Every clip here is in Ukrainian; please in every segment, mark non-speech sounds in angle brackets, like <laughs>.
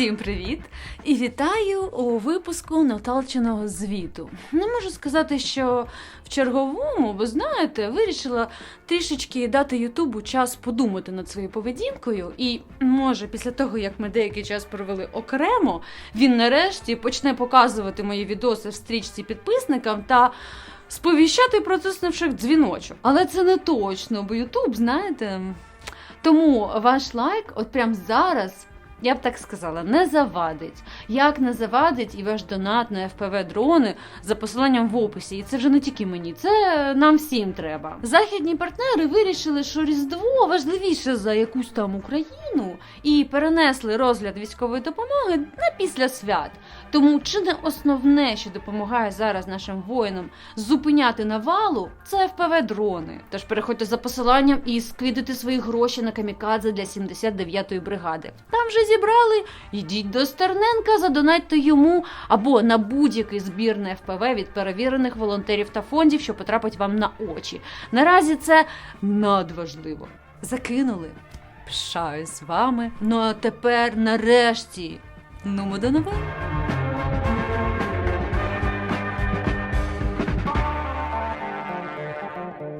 Всім привіт! І вітаю у випуску Наталчиного звіту. Не можу сказати, що в черговому, ви знаєте, вирішила трішечки дати Ютубу час подумати над своєю поведінкою. І може, після того, як ми деякий час провели окремо, він нарешті почне показувати мої відоси в стрічці підписникам та. Сповіщати про тиснувших дзвіночок. Але це не точно, бо Ютуб, знаєте. Тому ваш лайк, от прямо зараз, я б так сказала, не завадить. Як не завадить і ваш донат на FPV дрони за посиланням в описі. І це вже не тільки мені, це нам всім треба. Західні партнери вирішили, що Різдво важливіше за якусь там Україну, і перенесли розгляд військової допомоги на після свят. Тому чи не основне, що допомагає зараз нашим воїнам зупиняти навалу, це FPV дрони. Тож переходьте за посиланням і скидайте свої гроші на камікадзе для 79-ї бригади. Там вже зібрали. Йдіть до Стерненка, задонатьте йому або на будь-який збір на ФПВ від перевірених волонтерів та фондів, що потрапить вам на очі. Наразі це надважливо. Закинули. Пишаюсь вами. Ну а тепер нарешті. Ну, до новин.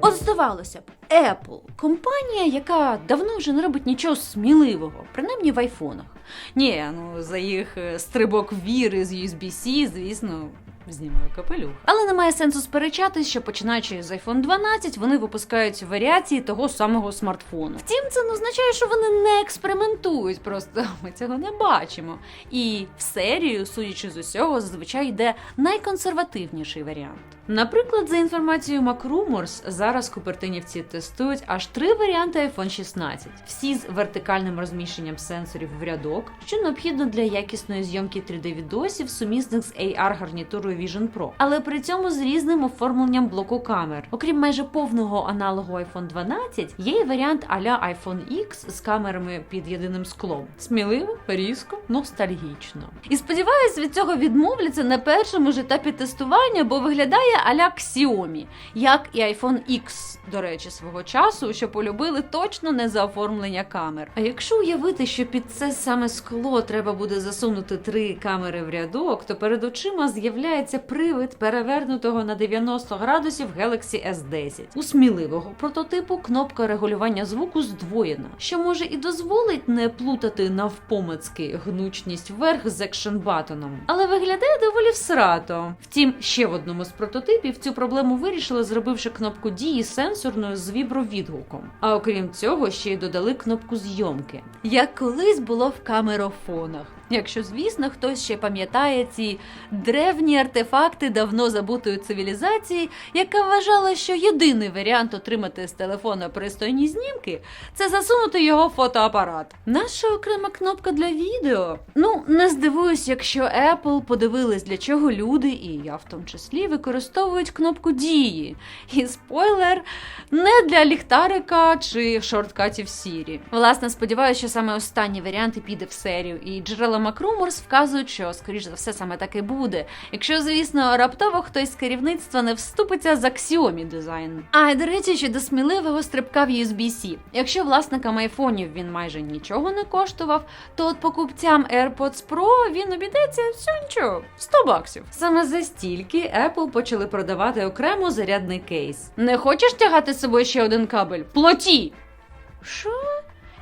От здавалося б, Apple компанія, яка давно вже не робить нічого сміливого, принаймні в айфонах. Ні, ну за їх е, стрибок віри з USB-C, звісно. Знімаю капелюх. Але немає сенсу сперечатись, що починаючи з iPhone 12, вони випускають варіації того самого смартфону. Втім, це не означає, що вони не експериментують, просто <laughs> ми цього не бачимо. І в серію, судячи з усього, зазвичай йде найконсервативніший варіант. Наприклад, за інформацією MacRumors, зараз купертинівці тестують аж три варіанти iPhone 16, всі з вертикальним розміщенням сенсорів в рядок, що необхідно для якісної зйомки 3D-відосів, сумісних з AR-гарнітурою Vision Pro, але при цьому з різним оформленням блоку камер. Окрім майже повного аналогу iPhone 12, є й варіант а-ля iPhone X з камерами під єдиним склом. Сміливо, різко, ностальгічно. І сподіваюсь, від цього відмовляться на першому ж етапі тестування, бо виглядає а-ля Xiaomi, як і iPhone X, до речі, свого часу, що полюбили точно не за оформлення камер. А якщо уявити, що під це саме скло треба буде засунути три камери в рядок, то перед очима з'являється привид перевернутого на 90 градусів Galaxy S10. У сміливого прототипу кнопка регулювання звуку здвоєна, що може і дозволить не плутати навпомацьки гнучність вверх з екшн батоном, але виглядає доволі всрато. Втім, ще в одному з прототипів цю проблему вирішили, зробивши кнопку дії сенсорною з вібровідгуком. А окрім цього, ще й додали кнопку зйомки, як колись було в камерофонах. Якщо, звісно, хтось ще пам'ятає ці древні артефакти давно забутої цивілізації, яка вважала, що єдиний варіант отримати з телефона пристойні знімки це засунути його в фотоапарат. Наша окрема кнопка для відео. Ну, не здивуюсь, якщо Apple подивились, для чого люди, і я в тому числі, використовують кнопку дії. І спойлер, не для ліхтарика чи шорткатів Siri. Власне, сподіваюся, що саме останній варіант і піде в серію, і джерела MacRumors вказують, що, скоріш за все, саме так і буде. Якщо, звісно, раптово хтось з керівництва не вступиться за Xiaomi дизайн. А й до речі, щодо сміливого стрибка в USB-C. Якщо власникам айфонів він майже нічого не коштував, то от покупцям AirPods Pro він обійдеться нічого 100 баксів. Саме за стільки Apple почали продавати окремо зарядний кейс. Не хочеш тягати з собою ще один кабель? Плоті! Що?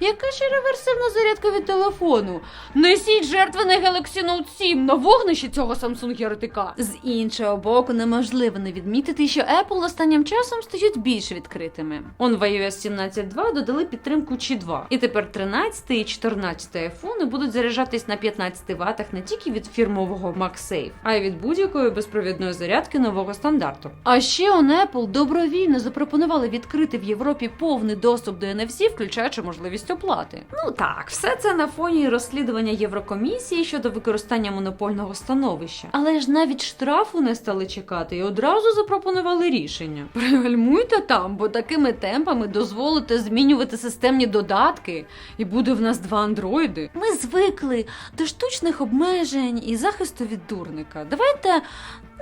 Яка ще реверсивна зарядка від телефону? Несіть жертви на Galaxy Note 7 на вогнищі цього Samsung єретика. З іншого боку, неможливо не відмітити, що Apple останнім часом стають більш відкритими. Он в iOS 17.2 додали підтримку Qi 2. І тепер 13 і 14 айфони будуть заряджатись на 15 ватах не тільки від фірмового MagSafe, а й від будь-якої безпровідної зарядки нового стандарту. А ще он Apple добровільно запропонували відкрити в Європі повний доступ до NFC, включаючи можливість оплати. Ну так, все це на фоні розслідування Єврокомісії щодо використання монопольного становища. Але ж навіть штрафу не стали чекати і одразу запропонували рішення. Пригальмуйте там, бо такими темпами дозволите змінювати системні додатки, і буде в нас два андроїди. Ми звикли до штучних обмежень і захисту від дурника. Давайте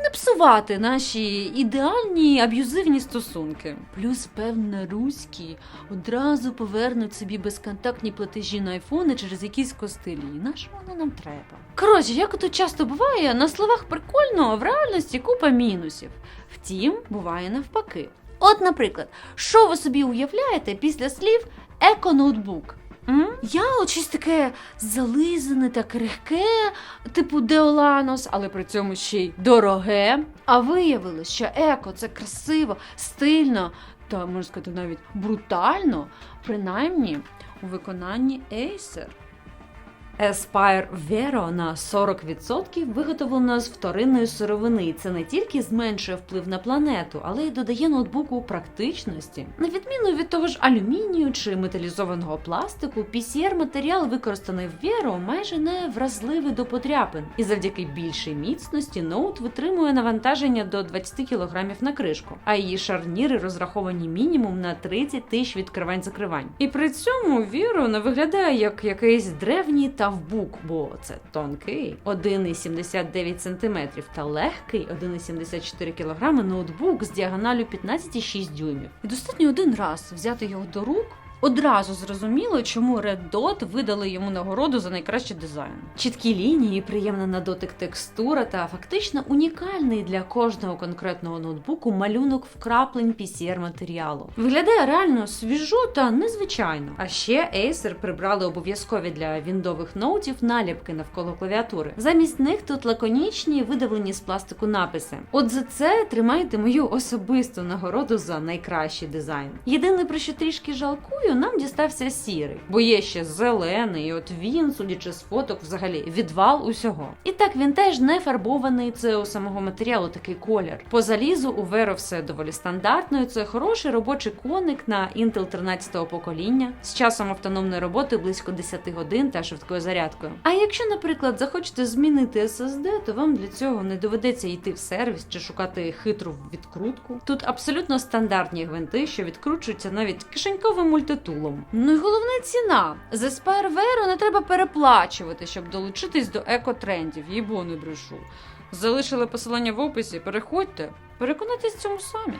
не псувати наші ідеальні аб'юзивні стосунки. Плюс, певно, руські одразу повернуть собі без безконтактні платежі на айфони через якісь костилі. На що воно нам треба? Коротше, як тут часто буває, на словах прикольно, а в реальності купа мінусів. Втім, буває навпаки. От, наприклад, що ви собі уявляєте після слів еко-ноутбук? М? Я от щось таке зализане та крихке, типу Деоланос, але при цьому ще й дороге. А виявилось, що еко це красиво, стильно та можна сказати навіть брутально, принаймні у виконанні Acer. Aspire Vero на 40% виготовлено з вторинної сировини. Це не тільки зменшує вплив на планету, але й додає ноутбуку практичності. На відміну від того ж алюмінію чи металізованого пластику, PCR-матеріал, використаний в Vero, майже не вразливий до подряпин, і завдяки більшій міцності ноут витримує навантаження до 20 кг на кришку, а її шарніри розраховані мінімум на 30 тисяч відкривань-закривань. І при цьому Vero не виглядає як якийсь древній тавбук, бо це тонкий 1,79 см та легкий 1,74 кг ноутбук з діагоналю 15,6 дюймів. І достатньо один раз взяти його до рук. Одразу зрозуміло, чому Red Dot видали йому нагороду за найкращий дизайн. Чіткі лінії, приємна на дотик текстура та фактично унікальний для кожного конкретного ноутбуку малюнок вкраплень PCR матеріалу. Виглядає реально свіжо та незвичайно. А ще Acer прибрали обов'язкові для віндових ноутів наліпки навколо клавіатури. Замість них тут лаконічні видавлені з пластику написи. От за це тримайте мою особисту нагороду за найкращий дизайн. Єдине про що трішки жалкую, нам дістався сірий, бо є ще зелений, і от він, судячи з фоток, взагалі відвал усього. І так він теж не фарбований. Це у самого матеріалу такий колір. По залізу у Vero все доволі стандартно. і Це хороший робочий коник на Intel 13-го покоління з часом автономної роботи близько 10 годин та швидкою зарядкою. А якщо, наприклад, захочете змінити SSD, то вам для цього не доведеться йти в сервіс чи шукати хитру відкрутку. Тут абсолютно стандартні гвинти, що відкручуються навіть кишеньковим мультитулом. Ну і головне ціна. За Vero не треба переплачувати, щоб долучитись до екотрендів. Їбо не брешу. Залишили посилання в описі. Переходьте, переконайтесь цьому самі.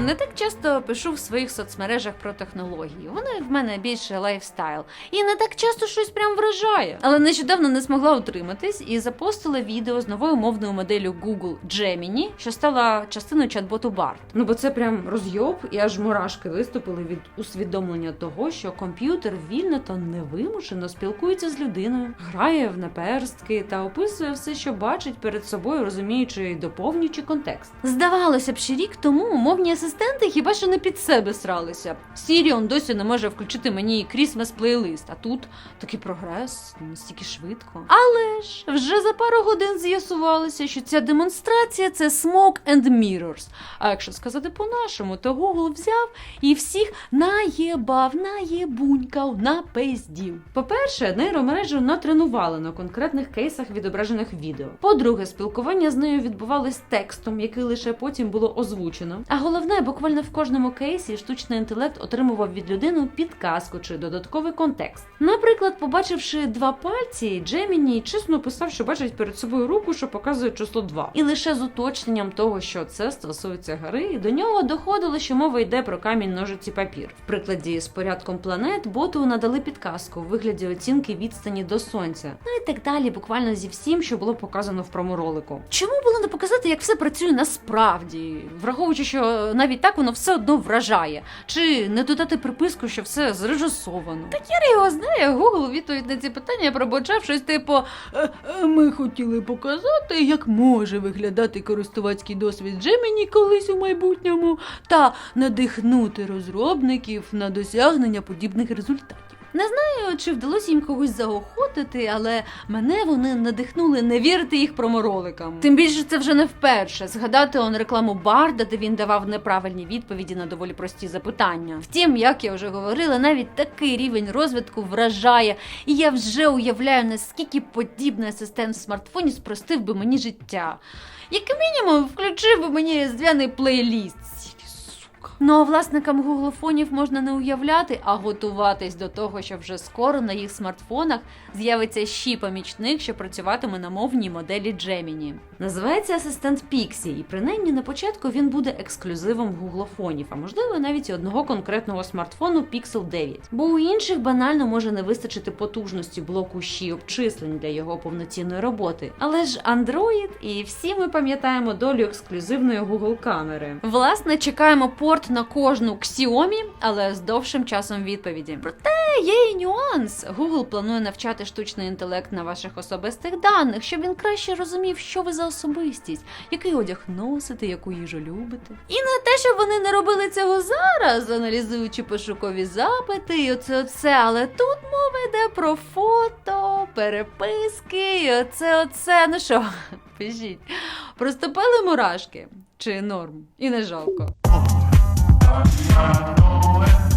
Не так часто пишу в своїх соцмережах про технології. Вони в мене більше лайфстайл. І не так часто щось прям вражає. Але нещодавно не змогла утриматись і запостила відео з новою мовною моделлю Google Gemini, що стала частиною чат-боту BART. Ну бо це прям розйоб, і аж мурашки виступили від усвідомлення того, що комп'ютер вільно та невимушено спілкується з людиною, грає в наперстки та описує все, що бачить перед собою, розуміючи і доповнюючи контекст. Здавалося б, ще рік тому мовні асистенти хіба що не під себе сралися. Siri он досі не може включити мені Christmas плейлист, а тут такий прогрес настільки швидко. Але ж вже за пару годин з'ясувалося, що ця демонстрація це smoke and mirrors. А якщо сказати по-нашому, то Google взяв і всіх наєбав, наєбунькав, напиздів. По-перше, нейромережу натренували на конкретних кейсах відображених відео. По-друге, спілкування з нею відбувалось текстом, який лише потім було озвучено. А головне, буквально в кожному кейсі штучний інтелект отримував від людини підказку чи додатковий контекст. Наприклад, побачивши два пальці, Джеміні чесно писав, що бачить перед собою руку, що показує число 2. І лише з уточненням того, що це стосується гри, до нього доходило, що мова йде про камінь ножиці папір. В прикладі з порядком планет боту надали підказку в вигляді оцінки відстані до сонця. Ну і так далі, буквально зі всім, що було показано в проморолику. Чому було не показати, як все працює насправді, враховуючи, що навіть так воно все одно вражає, чи не додати приписку, що все зрежисовано. Та Кір його знає, Гугл відповідь на ці питання пробочав щось типу «Е, е, Ми хотіли показати, як може виглядати користувацький досвід Джеміні колись у майбутньому, та надихнути розробників на досягнення подібних результатів. Не знаю, чи вдалося їм когось заохотити, але мене вони надихнули не вірити їх промороликам. Тим більше це вже не вперше. Згадати он рекламу Барда, де він давав неправильні відповіді на доволі прості запитання. Втім, як я вже говорила, навіть такий рівень розвитку вражає, і я вже уявляю, наскільки подібний асистент в смартфоні спростив би мені життя. Як мінімум, включив би мені різдвяний плейліст. Ну а власникам гуглофонів можна не уявляти, а готуватись до того, що вже скоро на їх смартфонах з'явиться ще помічник, що працюватиме на мовній моделі Gemini. Називається асистент Pixie, і принаймні на початку він буде ексклюзивом гуглофонів, а можливо навіть і одного конкретного смартфону Pixel 9. Бо у інших банально може не вистачити потужності блоку щі обчислень для його повноцінної роботи. Але ж Android, і всі ми пам'ятаємо долю ексклюзивної Google камери. Власне, чекаємо порт на кожну Xiaomi, але з довшим часом відповіді. Проте є і нюанс. Google планує навчати штучний інтелект на ваших особистих даних, щоб він краще розумів, що ви за особистість, який одяг носите, яку їжу любите. І не те, щоб вони не робили цього зараз, аналізуючи пошукові запити, і оце оце, але тут мова йде про фото, переписки, і оце оце. Ну що, <laughs> пишіть, проступили мурашки чи норм? І не жалко. I know it.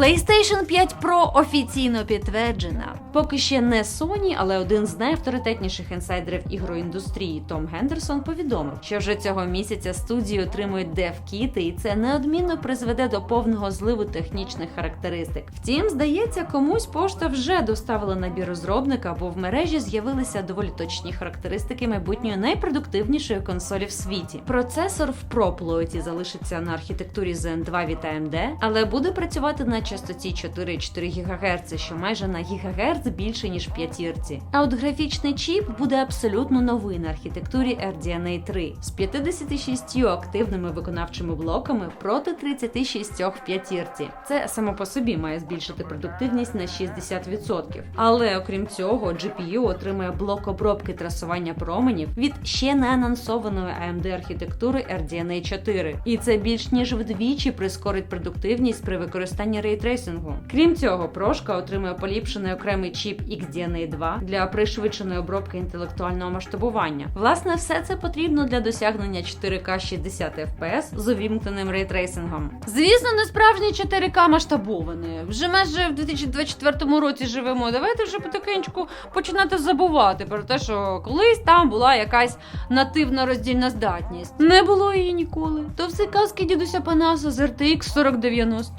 PlayStation 5 Pro офіційно підтверджена. Поки ще не Sony, але один з найавторитетніших інсайдерів ігроіндустрії Том Гендерсон повідомив, що вже цього місяця студії отримують дев-кіти, і це неодмінно призведе до повного зливу технічних характеристик. Втім, здається, комусь пошта вже доставила набір розробника, бо в мережі з'явилися доволі точні характеристики майбутньої найпродуктивнішої консолі в світі. Процесор в Pro плоті залишиться на архітектурі Zen 2 від AMD, але буде працювати на частоті 4,4 ГГц, що майже на гігагерц більше ніж в п'ятірці. А от графічний чіп буде абсолютно новий на архітектурі RDNA 3 з 56 активними виконавчими блоками проти 36 в п'ятірці. Це само по собі має збільшити продуктивність на 60%. Але окрім цього, GPU отримає блок обробки трасування променів від ще не анонсованої AMD архітектури RDNA 4. І це більш ніж вдвічі прискорить продуктивність при використанні рейтрейсингу. Крім цього, прошка отримує поліпшений окремий чіп XDNA 2 для пришвидшеної обробки інтелектуального масштабування. Власне, все це потрібно для досягнення 4К 60 FPS з увімкненим рейтрейсингом. Звісно, не справжнє 4К масштабоване. Вже майже в 2024 році живемо. Давайте вже потихеньку починати забувати про те, що колись там була якась нативна роздільна здатність. Не було її ніколи. То все казки дідуся Панаса з RTX 4090.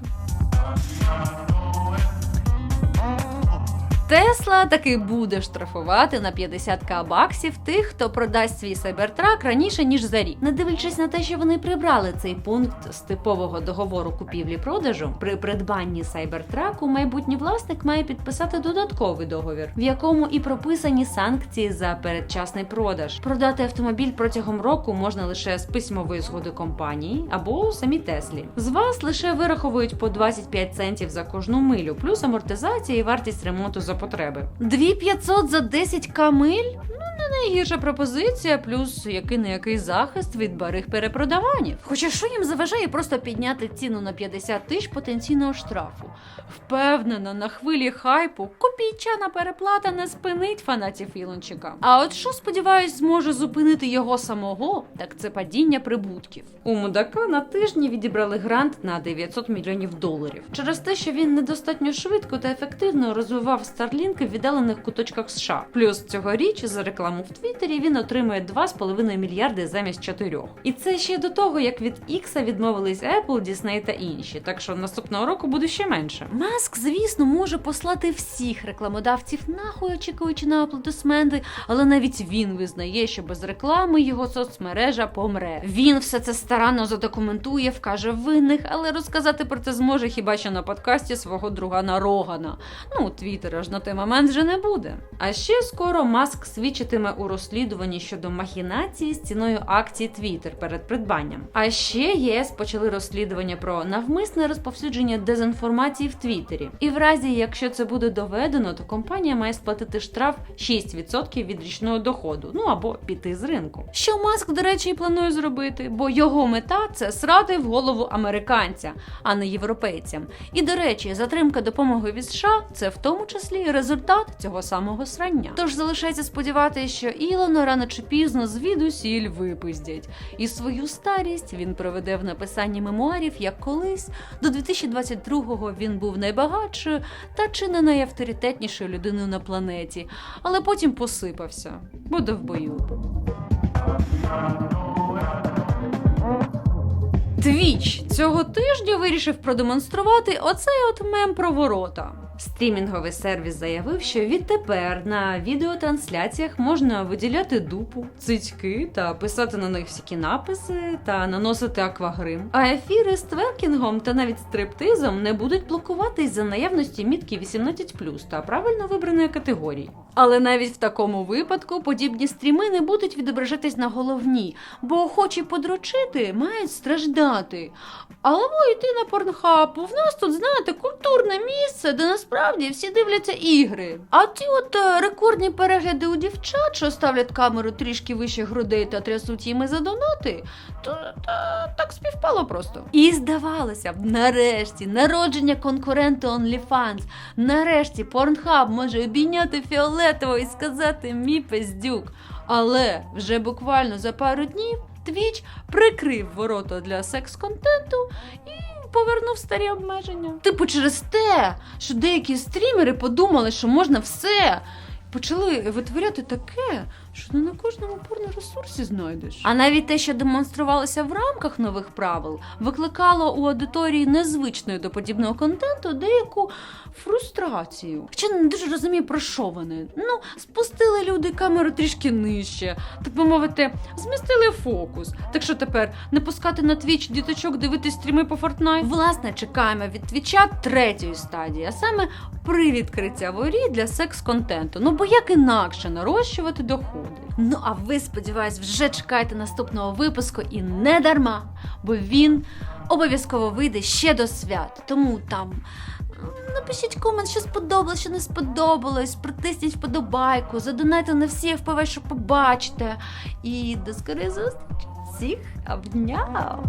Thank you. Тесла таки буде штрафувати на 50к баксів тих, хто продасть свій сайбертрак раніше ніж за рік, не дивлячись на те, що вони прибрали цей пункт з типового договору купівлі-продажу. При придбанні сайбертраку майбутній власник має підписати додатковий договір, в якому і прописані санкції за передчасний продаж. Продати автомобіль протягом року можна лише з письмової згоди компанії або самі Теслі. З вас лише вираховують по 25 центів за кожну милю, плюс амортизація і вартість ремонту за потреби. 2500 за 10 камиль? Найгірша пропозиція, плюс який не який захист від барих перепродаванів. Хоча що їм заважає просто підняти ціну на 50 тисяч потенційного штрафу? Впевнена, на хвилі хайпу копійчана переплата не спинить фанатів Ілончика. А от що сподіваюсь, зможе зупинити його самого, так це падіння прибутків. У мудака на тижні відібрали грант на 900 мільйонів доларів через те, що він недостатньо швидко та ефективно розвивав Starlink в віддалених куточках США. Плюс цьогоріч за рекламу в Твіттері він отримує 2,5 мільярди замість 4. І це ще до того, як від X відмовились Apple, Disney та інші. Так що наступного року буде ще менше. Маск, звісно, може послати всіх рекламодавців нахуй, очікуючи на аплодисменти, але навіть він визнає, що без реклами його соцмережа помре. Він все це старанно задокументує, вкаже винних, але розказати про це зможе хіба що на подкасті свого друга Рогана. Ну, Твіттера ж на той момент вже не буде. А ще скоро Маск свідчитиме у розслідуванні щодо махінації з ціною акцій Twitter перед придбанням. А ще ЄС почали розслідування про навмисне розповсюдження дезінформації в Твіттері. І в разі, якщо це буде доведено, то компанія має сплатити штраф 6% від річного доходу, ну або піти з ринку. Що Маск, до речі, і планує зробити, бо його мета це срати в голову американця, а не європейцям. І до речі, затримка допомоги від США це в тому числі результат цього самого срання. Тож залишається сподіватися, що Ілона рано чи пізно звідусіль випиздять, і свою старість він проведе в написанні мемуарів, як колись до 2022-го він був найбагатшою та чи не найавторитетнішою людиною на планеті, але потім посипався, бо довбоюб. Твіч цього тижня вирішив продемонструвати оцей от мем про ворота. Стрімінговий сервіс заявив, що відтепер на відеотрансляціях можна виділяти дупу, цицьки та писати на них всякі написи та наносити аквагрим. А ефіри з тверкінгом та навіть стриптизом не будуть блокуватись за наявності мітки 18+, та правильно вибраної категорії. Але навіть в такому випадку подібні стріми не будуть відображатись на головній, бо охочі подрочити мають страждати. Але йти на порнхаб, в нас тут, знаєте, культурне місце, де насправді всі дивляться ігри. А ті от е, рекордні перегляди у дівчат, що ставлять камеру трішки вище грудей та трясуть їми за донати, то, та, так співпало просто. І здавалося б, нарешті, народження конкуренту OnlyFans, нарешті Pornhub може обійняти фіолетово і сказати мій пиздюк. Але вже буквально за пару днів Twitch прикрив ворота для секс-контенту і повернув старі обмеження. Типу, через те, що деякі стрімери подумали, що можна все. Почали витворяти таке, що не на кожному порноресурсі знайдеш. А навіть те, що демонструвалося в рамках нових правил, викликало у аудиторії незвичної до подібного контенту деяку фрустрацію. Хоча не дуже розумію, про що вони. Ну, спустили люди камеру трішки нижче, так би мовити, змістили фокус. Так що тепер не пускати на твіч діточок дивитись стріми по Fortnite? Власне, чекаємо від твіча третьої стадії, а саме при відкриття ворі для секс-контенту. Ну бо як інакше нарощувати доходи. Ну а ви, сподіваюсь, вже чекаєте наступного випуску і не дарма, бо він обов'язково вийде ще до свят. Тому там напишіть комент, що сподобалось, що не сподобалось, протисніть вподобайку, задонайте на всі FPV, що побачите. І до скорої зустрічі. Всіх обняв!